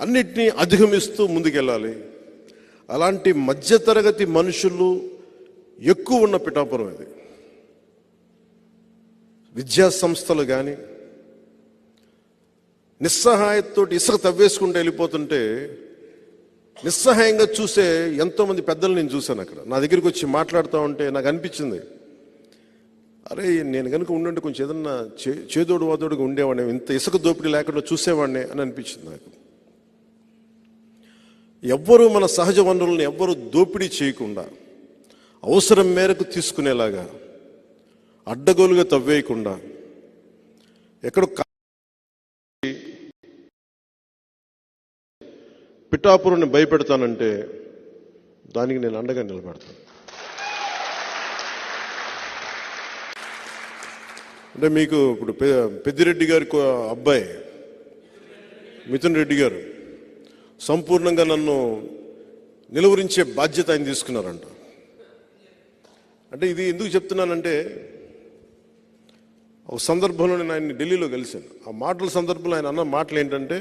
అన్నిటినీ అధిగమిస్తూ ముందుకెళ్ళాలి. అలాంటి మధ్యతరగతి మనుషులు ఎక్కువ ఉన్న పిఠాపురం ఇది. విద్యా సంస్థలు కానీ నిస్సహాయంతో ఇసుక తవ్వేసుకుంటూ వెళ్ళిపోతుంటే నిస్సహాయంగా చూసే ఎంతోమంది పెద్దలు నేను చూశాను అక్కడ. నా దగ్గరికి వచ్చి మాట్లాడుతూ ఉంటే నాకు అనిపించింది అరే నేను కనుక ఉండుంటే కొంచెం ఏదన్నా చే చేదోడు వాదోడుగా ఉండేవాడిని ఇంత ఇసుక దోపిడీ లేకుండా చూసేవాడిని అని అనిపించింది నాకు. ఎవ్వరూ మన సహజ వనరులను ఎవ్వరూ దోపిడీ చేయకుండా అవసరం మేరకు తీసుకునేలాగా అడ్డగోలుగా తవ్వేయకుండా ఎక్కడో పిఠాపురుని భయపెడతానంటే దానికి నేను అండగా నిలబడతాను. అంటే మీకు ఇప్పుడు పె- పెద్దిరెడ్డి గారి కో- అబ్బాయి మిథున్ రెడ్డి గారు. సంపూర్ణంగా నన్ను నిలువరించే బాధ్యత ఆయన తీసుకున్నారంట. అంటే ఇది ఎందుకు చెప్తున్నానంటే ఒక సందర్భంలో నేను ఆయన్ని ఢిల్లీలో కలిశాను. ఆ మాటల సందర్భంలో ఆయన అన్న మాటలు ఏంటంటే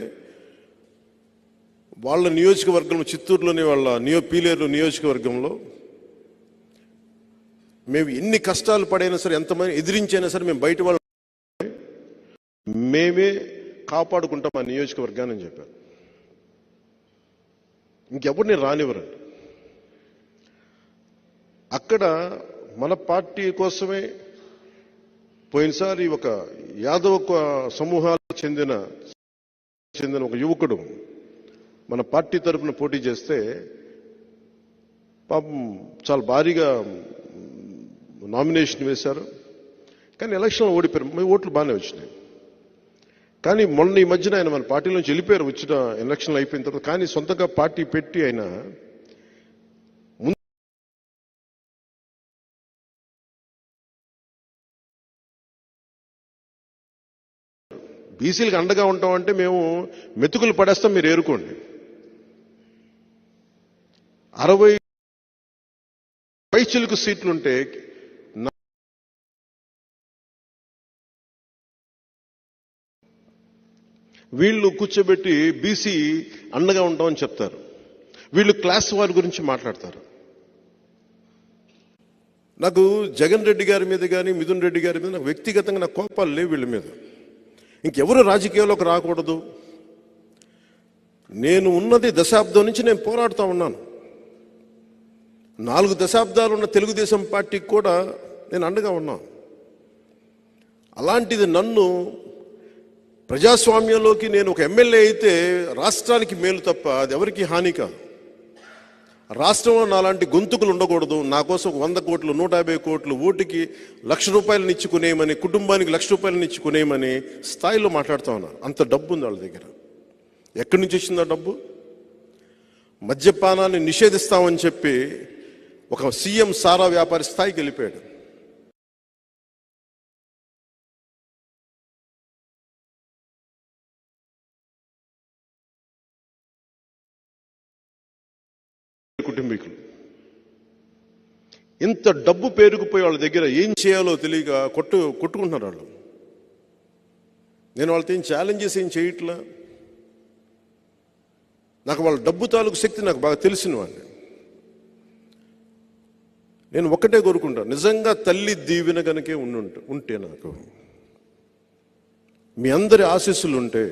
వాళ్ళ నియోజకవర్గం చిత్తూరులోని వాళ్ళ నియో పీలేరు నియోజకవర్గంలో మేము ఎన్ని కష్టాలు పడైనా సరే ఎంతమంది ఎదిరించైనా సరే మేము బయట వాళ్ళు. మేమే కాపాడుకుంటాం ఆ నియోజకవర్గాన్ని చెప్పారు. ఇంకెవరిని రానివ్వరండి. అక్కడ మన పార్టీ కోసమే పోయినసారి ఒక యాదవ సమూహాలకు చెందిన చెందిన ఒక యువకుడు మన పార్టీ తరపున పోటీ చేస్తే పాపం చాలా భారీగా నామినేషన్ వేశారు. కానీ ఎలక్షన్లో ఓడిపోయారు. ఓట్లు బాగానే వచ్చినాయి. కానీ మొన్న ఈ మధ్యన ఆయన మన పార్టీలో నుంచి వెళ్ళిపోయారు వచ్చిన ఎలక్షన్లు అయిపోయిన తర్వాత. కానీ సొంతంగా పార్టీ పెట్టి ఆయన ముందు బీసీలకు అండగా ఉంటామంటే మేము మెతుకులు పడేస్తాం మీరు ఏరుకోండి. అరవై పైచిలుకు సీట్లుంటే వీళ్ళు కూర్చోబెట్టి బీసీ అండగా ఉంటామని చెప్తారు. వీళ్ళు క్లాస్ వారి గురించి మాట్లాడతారు. నాకు జగన్ రెడ్డి గారి మీద కానీ మిథున్ రెడ్డి గారి మీద నాకు వ్యక్తిగతంగా నాకు కోపాలు లేవు వీళ్ళ మీద. ఇంకెవరు రాజకీయాల్లోకి రాకూడదు. నేను ఉన్నది దశాబ్దం నుంచి నేను పోరాడుతూ ఉన్నాను. నాలుగు దశాబ్దాలు ఉన్న తెలుగుదేశం పార్టీకి కూడా నేను అండగా ఉన్నాను. అలాంటిది నన్ను ప్రజాస్వామ్యంలోకి నేను ఒక ఎమ్మెల్యే అయితే రాష్ట్రానికి మేలు తప్ప అది ఎవరికి హాని కాదు. రాష్ట్రంలో నాలాంటి గొంతుకులు ఉండకూడదు. నా కోసం వంద కోట్లు నూట యాభై కోట్లు ఓటుకి లక్ష రూపాయలు ఇచ్చుకునేయమని కుటుంబానికి లక్ష రూపాయలు ఇచ్చుకునేయమని స్థాయిలో మాట్లాడుతూ ఉన్నారు. అంత డబ్బు ఉంది వాళ్ళ దగ్గర. ఎక్కడి నుంచి వచ్చిందో డబ్బు? మద్యపానాన్ని నిషేధిస్తామని చెప్పి ఒక సీఎం సారా వ్యాపారి స్థాయికి వెళ్ళిపోయాడు. కుటుంబీకులు. ఇంత డబ్బు పేరుకుపోయి వాళ్ళ దగ్గర ఏం చేయాలో తెలియక కొట్టు కొట్టుకుంటున్నారు వాళ్ళు. నేను వాళ్ళతో ఏం ఛాలెంజెస్ ఏం చేయట్లా? నాకు వాళ్ళ డబ్బు తాలూకు శక్తి నాకు బాగా తెలిసిన వాడిని నేను ఒక్కటే కోరుకుంటా నిజంగా తల్లి దీవెన గనకే ఉండుంట ఉంటే నాకు మీ అందరి ఆశీస్సులు ఉంటే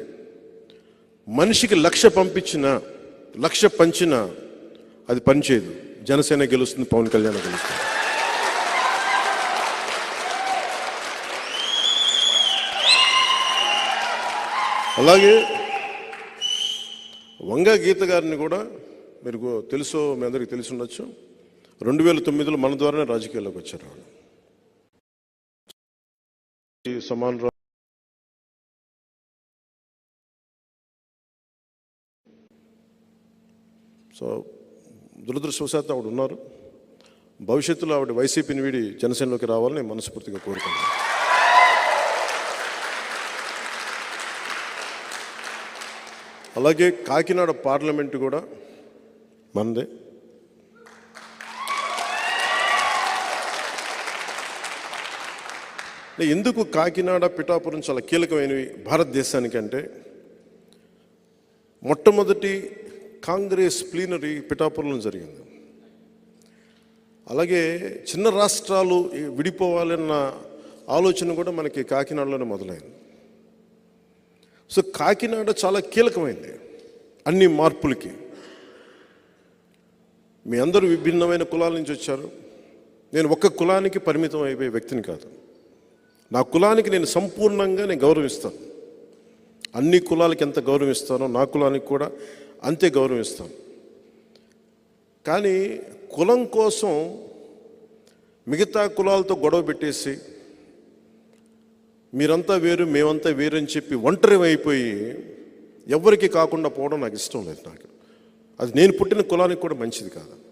మనిషికి లక్ష పంపించిన లక్ష పంచిన అది పనిచేయదు జనసేన గెలుస్తుంది పవన్ కళ్యాణ్ గెలుస్తుంది అలాగే వంగ గీత గారిని కూడా మీరు తెలుసో మీ అందరికీ తెలిసి ఉండొచ్చు. రెండు వేల తొమ్మిదిలో మన ద్వారానే రాజకీయాల్లోకి వచ్చారు వాళ్ళు. సమాన్ సో దురదృష్టవశాత్తు ఆవిడ ఉన్నారు. భవిష్యత్తులో ఆవిడ వైసీపీని వీడి జనసేనలోకి రావాలని మనస్ఫూర్తిగా కోరుకుంటున్నాను. అలాగే కాకినాడ పార్లమెంటు కూడా మనదే. ఎందుకు కాకినాడ పిఠాపురం చాలా కీలకమైనవి భారతదేశానికి అంటే మొట్టమొదటి కాంగ్రెస్ ప్లీనరీ పిఠాపురంలో జరిగింది. అలాగే చిన్న రాష్ట్రాలు విడిపోవాలన్న ఆలోచన కూడా మనకి కాకినాడలోనే మొదలైంది. సో కాకినాడ చాలా కీలకమైంది అన్ని మార్పులకి. మీ అందరూ విభిన్నమైన కులాల నుంచి వచ్చారు. నేను ఒక్క కులానికి పరిమితం అయిపోయే వ్యక్తిని కాదు. నా కులానికి నేను సంపూర్ణంగా నేను గౌరవిస్తాను. అన్ని కులాలకి ఎంత గౌరవిస్తానో నా కులానికి కూడా అంతే గౌరవిస్తాం. కానీ కులం కోసం మిగతా కులాలతో గొడవ పెట్టేసి మీరంతా వేరు మేమంతా వేరు అని చెప్పి ఒంటరి అయిపోయి ఎవరికి కాకుండా పోవడం నాకు ఇష్టం లేదు నాకు. అది నేను పుట్టిన కులానికి కూడా మంచిది కాదు.